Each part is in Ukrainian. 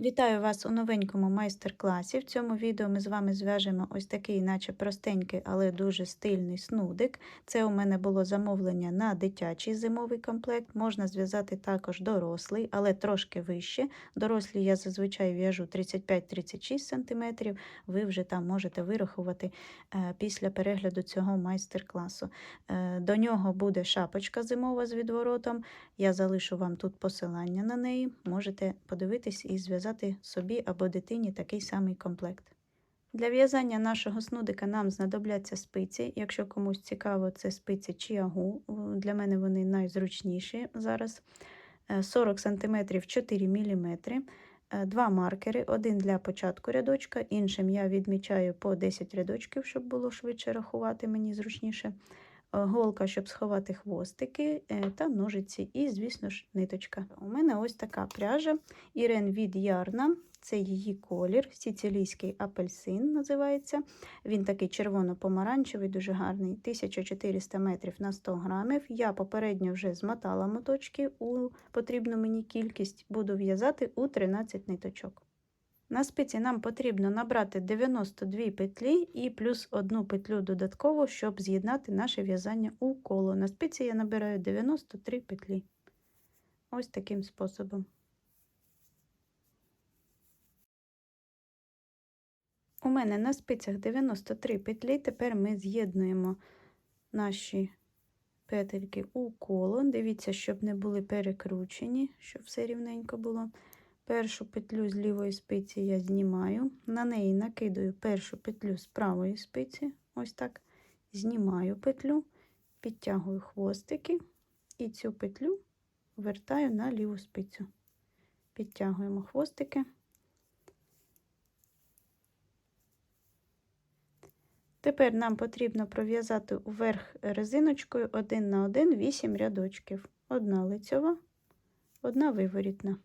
Вітаю вас у новенькому майстер-класі. В цьому відео ми з вами зв'яжемо ось такий, наче простенький, але дуже стильний снудик. Це у мене було замовлення на дитячий зимовий комплект. Можна зв'язати також дорослий, але трошки вище. Дорослі я зазвичай в'яжу 35-36 см. Ви вже там можете вирахувати е, після перегляду цього майстер-класу. Е, До нього буде шапочка зимова з відворотом. Я залишу вам тут посилання на неї. Можете подивитись і зв'язати собі або дитині такий самий комплект. Для в'язання нашого снудика нам знадобляться спиці. Якщо комусь цікаво, це спиці чиагу. Для мене вони найзручніші зараз. Е, 40 см 4 мм. Два маркери, один для початку рядочка, іншим я відмічаю по 10 рядочків, щоб було швидше рахувати, мені зручніше. Е, Голка, щоб сховати хвостики, е, та ножиці, і, звісно ж, ниточка. У мене ось така пряжа Ірен від Ярна. Це її колір, сицилійський апельсин називається. Він такий червоно-помаранчевий, дуже гарний, 1400 метрів на 100 грамів. Я попередньо вже змотала моточки у потрібну мені кількість, буду в'язати у 13 ниточок. На спиці нам потрібно набрати 92 петлі і плюс одну петлю додатково, щоб з'єднати наше в'язання у коло. На спиці я набираю 93 петлі. Ось таким способом. У мене на спицях 93 петлі. Тепер ми з'єднуємо наші петельки у коло. Дивіться, щоб не були перекручені, щоб все рівненько було. Першу петлю з лівої спиці я знімаю, на неї накидаю першу петлю з правої спиці, ось так. Знімаю петлю, підтягую хвостики і цю петлю вертаю на ліву спицю. Підтягуємо хвостики. Тепер нам потрібно пров'язати уверх резиночкою один на один 8 рядочків. Одна лицьова, одна виворітна.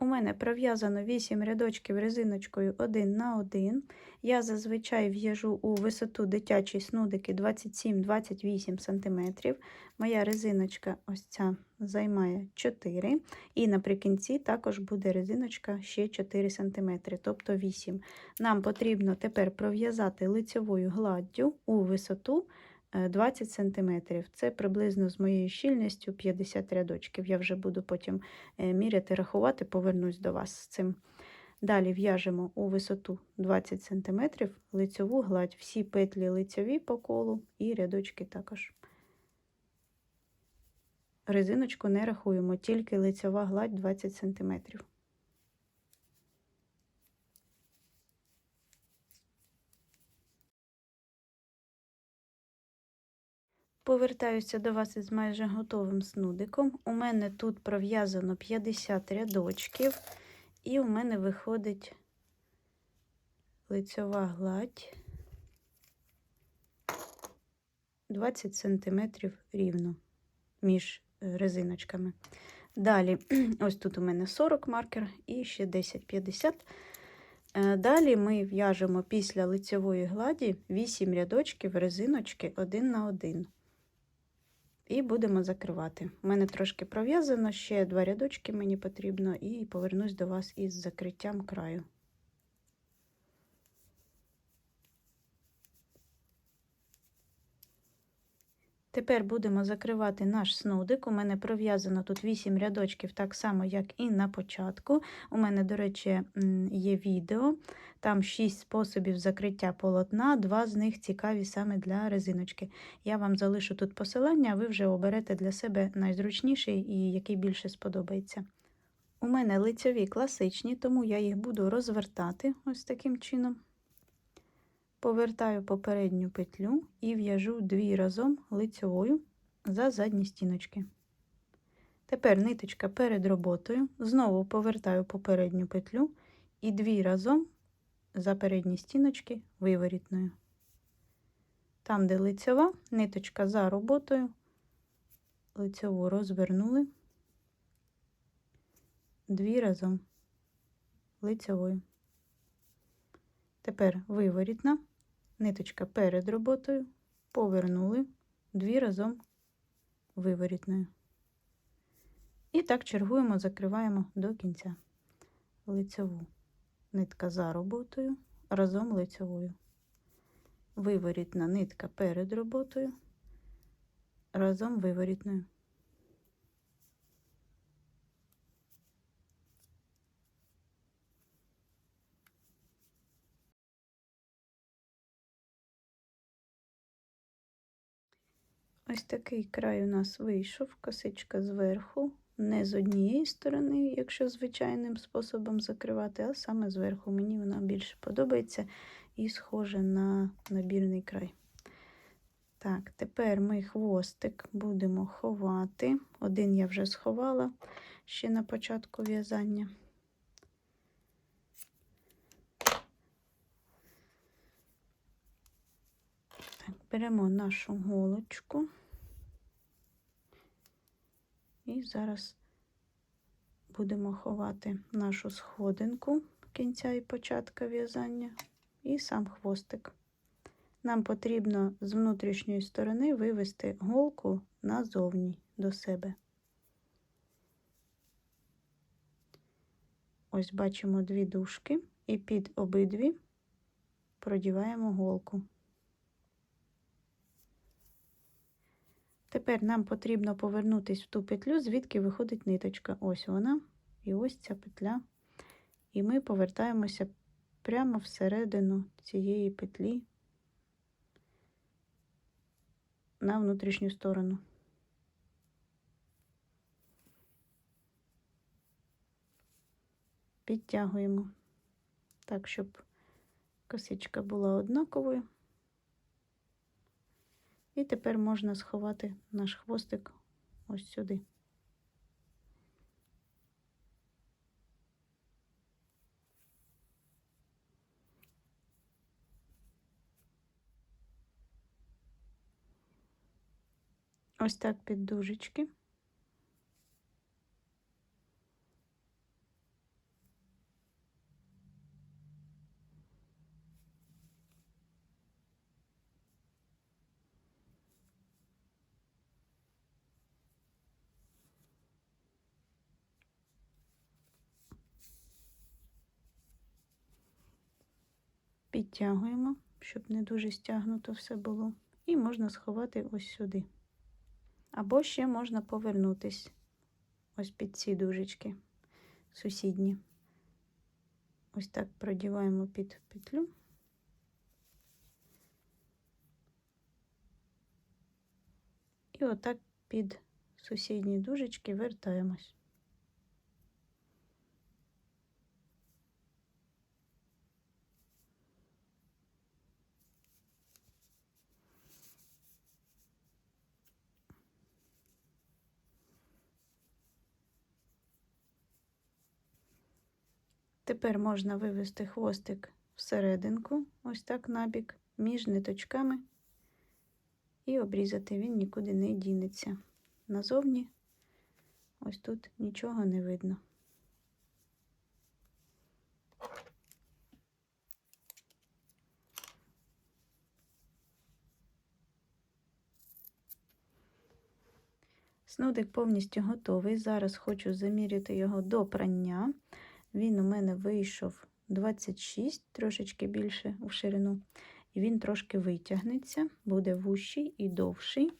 У мене пров'язано 8 рядочків резиночкою 1 на 1. Я зазвичай в'яжу у висоту дитячої снудики 27-28 см. Моя резиночка ось ця займає 4 і наприкінці також буде резиночка ще 4 см, тобто 8 Нам потрібно тепер пров'язати лицевою гладдю у висоту 20 см. Це приблизно з моєю щільністю 50 рядочків. Я вже буду потім е, міряти, рахувати, повернусь до вас з цим. Далі в'яжемо у висоту 20 см лицьову гладь, всі петлі лицьові по колу і рядочки також. Резиночку не рахуємо, тільки лицьова гладь 20 см. Повертаюся до вас із майже готовим снудиком. У мене тут пров'язано 50 рядочків, і у мене виходить лицьова гладь 20 см рівно між е, резиночками. Далі, ось тут у мене 40 маркер і ще 10-50. Е, далі ми в'яжемо після лицьової гладі 8 рядочків резиночки один на один. І будемо закривати. У мене трошки пров'язано, ще два рядочки мені потрібно, і повернусь до вас із закриттям краю. Тепер будемо закривати наш снудик. У мене пров'язано тут 8 рядочків, так само, як і на початку. У мене, до речі, є відео, там 6 способів закриття полотна, два з них цікаві саме для резиночки. Я вам залишу тут посилання, а ви вже оберете для себе найзручніший і який більше сподобається. У мене лицьові класичні, тому я їх буду розвертати ось таким чином. Повертаю попередню петлю і в'яжу дві разом лицьовою за задні стіночки. Тепер ниточка перед роботою, знову повертаю попередню петлю і дві разом за передні стіночки виворітною. Там, де лицьова, ниточка за роботою, лицьову розвернули, дві разом лицьовою. Тепер виворітна ниточка перед роботою, повернули дві разом виворітною. І так чергуємо, закриваємо до кінця лицеву. Нитка за роботою, разом лицевою. Виворітна нитка перед роботою, разом виворітною. Ось такий край у нас вийшов, косичка зверху, не з однієї сторони, якщо звичайним способом закривати, а саме зверху. Мені вона більше подобається і схожа на набірний край. Так, тепер ми хвостик будемо ховати. Один я вже сховала ще на початку в'язання. Так, беремо нашу голочку. І зараз будемо ховати нашу сходинку кінця і початка в'язання, і сам хвостик. Нам потрібно з внутрішньої сторони вивести голку назовні до себе. Ось бачимо дві дужки, і під обидві продіваємо голку. Тепер нам потрібно повернутися в ту петлю, звідки виходить ниточка. Ось вона, і ось ця петля. І ми повертаємося прямо всередину цієї петлі на внутрішню сторону. Підтягуємо так, щоб косичка була однаковою. І тепер можна сховати наш хвостик ось сюди. Ось так під дужечки. Підтягуємо, щоб не дуже стягнуто все було. І можна сховати ось сюди. Або ще можна повернутись ось під ці дужечки сусідні. Ось так продіваємо під петлю. І отак під сусідні дужечки вертаємось. Тепер можна вивести хвостик всерединку, ось так набік, між ниточками, і обрізати він нікуди не дінеться. Назовні ось тут нічого не видно. Снудик повністю готовий. Зараз хочу заміряти його до прання. Він у мене вийшов 26, трошечки більше у ширину. І він трошки витягнеться, буде вущий і довший.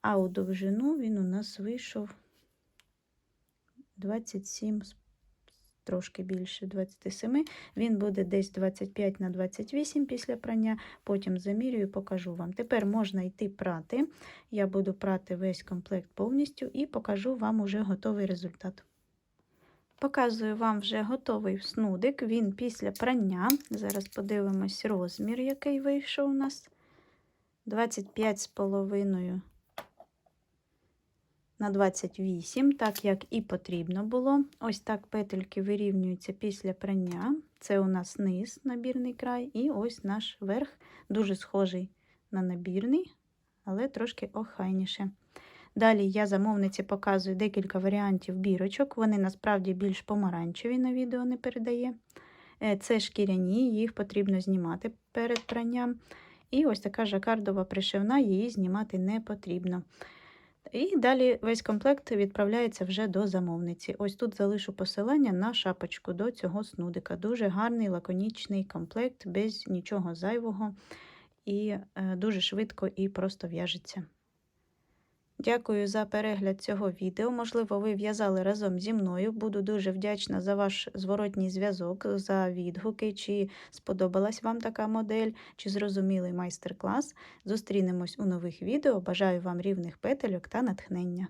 А у довжину він у нас вийшов 27, трошки більше 27. Він буде десь 25 на 28 після прання, потім замірюю і покажу вам. Тепер можна йти прати. Я буду прати весь комплект повністю і покажу вам уже готовий результат. Показую вам вже готовий снудик. Він після прання. Зараз подивимось розмір, який вийшов у нас. 25,5 на 28, так як і потрібно було. Ось так петельки вирівнюються після прання. Це у нас низ, набірний край, і ось наш верх, дуже схожий на набірний, але трошки охайніше. Далі я замовниці показую декілька варіантів бірочок. Вони насправді більш помаранчеві на відео не передає. Е, це шкіряні, їх потрібно знімати перед пранням. І ось така жакардова пришивна, її знімати не потрібно. І далі весь комплект відправляється вже до замовниці. Ось тут залишу посилання на шапочку до цього снудика. Дуже гарний лаконічний комплект, без нічого зайвого і е, дуже швидко і просто в'яжеться. Дякую за перегляд цього відео. Можливо, ви в'язали разом зі мною. Буду дуже вдячна за ваш зворотній зв'язок, за відгуки, чи сподобалась вам така модель, чи зрозумілий майстер-клас. Зустрінемось у нових відео. Бажаю вам рівних петельок та натхнення.